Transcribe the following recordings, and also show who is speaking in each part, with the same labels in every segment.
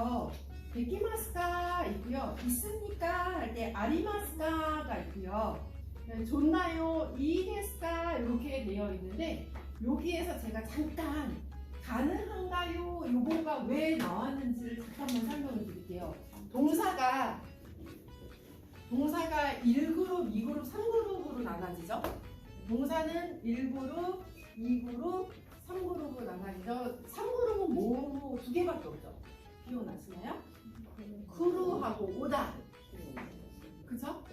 Speaker 1: 있고요. 데키마스카 있고요. 있습니까? 할 때 아리마스카가 있고요. 네, 좋나요? 이데스까? 이렇게 되어 있는데 여기에서 제가 잠깐 가능한가요? 요거가 왜 나왔는지를 잠깐만 설명을 드릴게요. 동사가 동사가 1그룹, 2그룹, 3그룹으로 나눠지죠. 동사는 1그룹, 2그룹, 3그룹으로 나눠지죠. 3그룹은 뭐로 두 개밖에 없죠. 기억나시나요? 크루하고 오다. 그죠?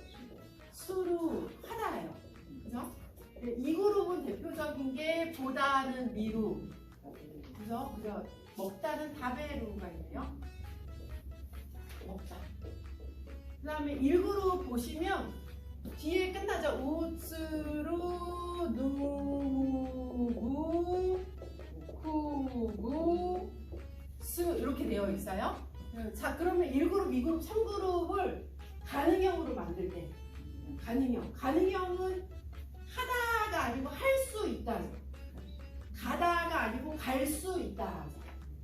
Speaker 1: 수루, 하다예요. 그죠? 네, 이 그룹은 대표적인 게 보다는 미루. 그죠? 그죠? 먹다는 다베루가 있네요. 먹다. 그 다음에 1그룹 보시면 뒤에 끝나죠. 우츠루, 스 이렇게 되어 있어요. 자 그러면 1그룹, 2그룹, 3그룹을 가능형으로 만들 때 가능형. 가능형은 하다가 아니고 할 수 있다. 가다가 아니고 갈 수 있다.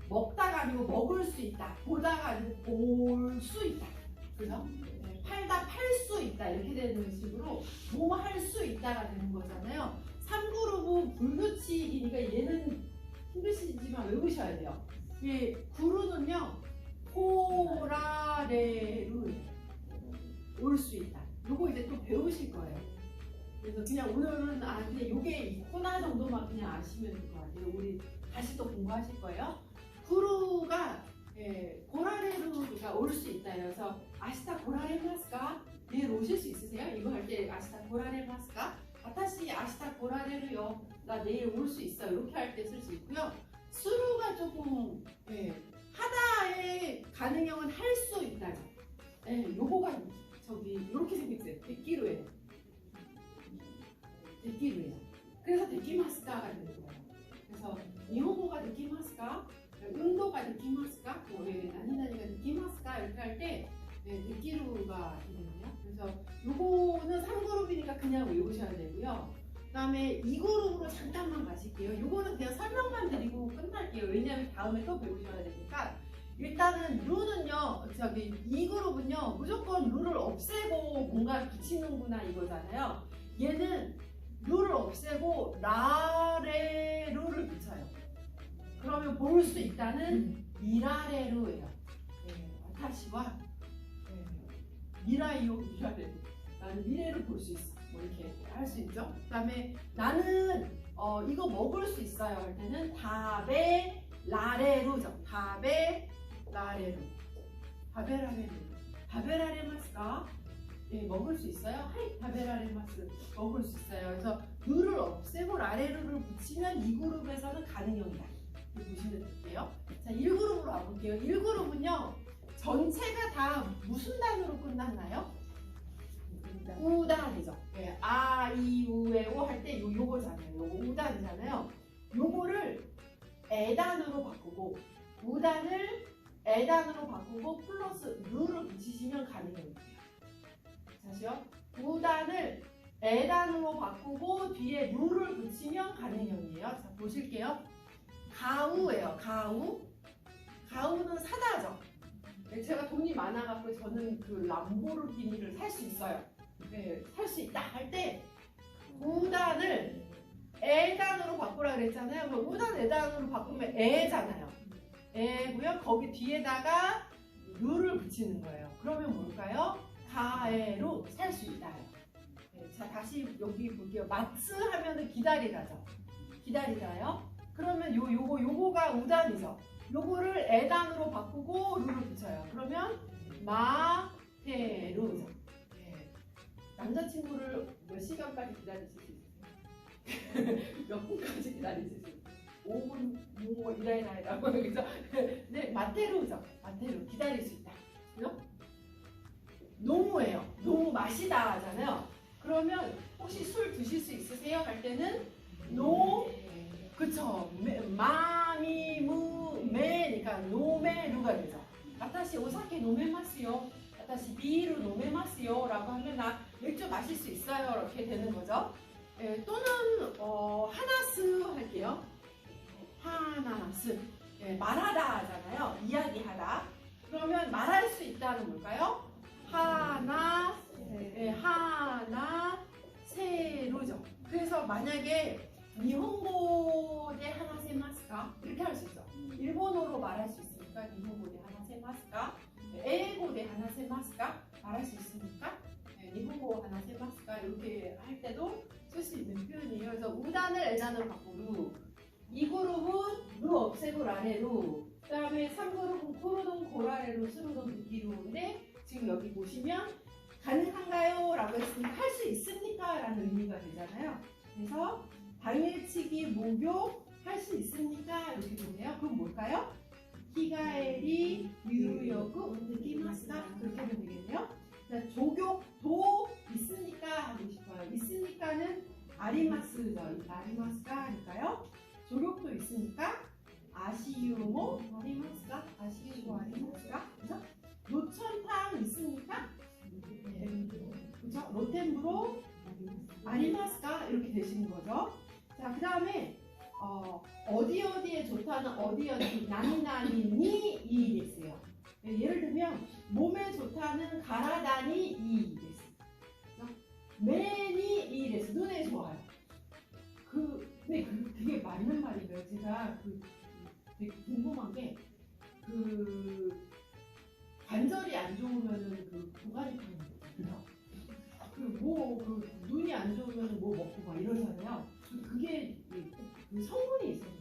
Speaker 1: 먹다가 아니고 먹을 수 있다. 보다가 아니고 볼 수 있다. 그죠? 네, 팔다 팔 수 있다. 이렇게 되는 식으로 뭐 할 수 있다가 되는 거잖아요. 3그룹은 불규칙이니까 얘는 힘드시지만 외우셔야 돼요. 이 구루는요. 포라레루 올 수 있다. 요거 이제 또 배우실 거예요. 그래서 그냥 오늘은 아 그냥 요게 있구나 정도만 그냥 아시면 될 것 같아요. 우리 다시 또 공부하실 거예요. 구루가 예, 고라레루가 올 수 있다. 그래서 아시타 고라레마스까? 내일 오실 수 있으세요? 이거 할 때 아시타 고라레마스까? 아타시 아시타 고라레루요. 나 내일 올 수 있어. 이렇게 할 때 쓸 수 있고요. 수루가 조금 예, 하다의 가능형은 할 수 있다죠. 예, 요거가 저기 이렇게 생겼어요. 데끼루예요. 데끼루예요. 그래서 데키마스카가 되는 거예요. 그래서 일본어가 데키마스카, 운도가 데키마스카, 뭐 예, 나니나니가 데키마스카 이렇게 할때 네, 데끼루가 되거든요. 그래서 요거는 3그룹이니까 다음에 2그룹으로 잠깐만 가실게요. 요거는 그냥 설명만 드리고 끝날게요. 왜냐하면 다음에 또 배우셔야 되니까. 일단은 룰은요, 저기 2그룹은요, 무조건 룰을 없애고 뭔가를 붙이는구나 이거잖아요. 얘는 룰을 없애고 라레루를 붙여요. 그러면 볼 수 있다는 미라레루예요. 네, 와타시와 네, 미라이요 미라레루. 나는 미래를 볼 수 있어. 뭐 이렇게 할 수 있죠. 그 다음에 나는 어, 이거 먹을 수 있어요 할 때는 다베 라레루죠. 다베 라레루. 다베 라레루. 다베 라레마스가 예, 먹을 수 있어요? 하이 다베 라레마스 먹을 수 있어요. 그래서 루를 없애고 라레루를 붙이면 이 그룹에서는 가능형이다. 보시면 될게요. 자, 1그룹으로 와볼게요. 1그룹은요, 전체가 다 무슨 단어로 끝났나요? 우단이죠. 예, 아, 이, 우, 에, 오 할 때 요, 요거잖아요. 요거 우단이잖아요. 요거를 에단으로 바꾸고, 우단을 에단으로 바꾸고, 플러스 루를 붙이시면 가능합니다. 다시요. 우단을 에단으로 바꾸고, 뒤에 루를 붙이면 가능형이에요. 자, 보실게요. 가우예요. 가우. 가우는 사다죠. 네, 제가 돈이 많아갖고 저는 그 람보르기니를 살 수 있어요. 네, 살수 있다 할 때 우단을 에단으로 바꾸라 그랬잖아요. 그럼 우단 에단으로 바꾸면 에잖아요. 에고요. 거기 뒤에다가 루를 붙이는 거예요. 그러면 뭘까요? 가에로 살 수 있다. 네, 자 다시 여기 볼게요. 마츠 하면은 기다리다죠. 기다리다요. 그러면 요 요거 요거가 우단이죠. 요거를 에단으로 바꾸고 루를 붙여요. 그러면 마 남자친구를 몇 시간까지 기다리실 수 있어요? 몇 분까지 기다리실 수 있어요? 5분, 뭐, 이라이라이라고 그래서 네, 마테루죠. 마테루. 기다릴 수 있다. 그죠? 노무예요. 노무 마시다 하잖아요. 그러면 혹시 술 드실 수 있으세요? 할 때는 노, 그쵸. 메, 마미, 무, 메니까 노메루가 되죠. 아타시 오사케 노메마스요. 아타시 비루 노메마스요. 라고 하면 나 맥주 마실 수 있어요. 이렇게 되는 거죠. 예, 또는 어, 하나스 할게요. 하나스. 예, 말하다 하잖아요. 이야기하다. 그러면 말할 수 있다는 걸까요 하나, 예, 하나, 세로죠. 그래서 만약에 니혼고 대 하나 세마스카 이렇게 할 수 있어. 일본어로 말할 수 있으니까 니혼고 대 하나 세마스카, 에고 예, 대 하나 세마스카 말할 수 있으니까 네, 니혼고 하나 세마스까 이렇게 할 때도 쓸 수 있는 표현이에요. 그래서 우단을 에단으로 바꾸루 이 그룹은 루 없애고 라레루 그 다음에 3그룹은 코르동 고라레루 스루동 느끼루인데 지금 여기 보시면 가능한가요? 라고 했으니까 할수 있습니까? 라는 의미가 되잖아요. 그래서 당일치기 목욕 할 수 있습니까? 이렇게 되네요. 그럼 뭘까요? 히가에리 유요구 운드기마스다 그렇게 하면 되겠네요. 자, 조격 아리마스가 하니까요. 조격도 있습니까? 아시유모 아리마스가 아시유모 아리마스가 그죠? 노천탕 있습니까? 네. 그죠? 로텐브로 아리마스가 이렇게 되시는 거죠. 자, 그 다음에 어, 어디 어디에 좋다는 어디 어디 나니나니니 이 됐어요. 네, 예를 들면 몸에 좋다는 가라다니 이 됐어. 매 제가 그 되게 궁금한 게그 관절이 안 좋으면은 그 고갈이 타는 거거든요. 그뭐그 눈이 안 좋으면 뭐 먹고 막 이러잖아요. 그게 그 성분이 있어요.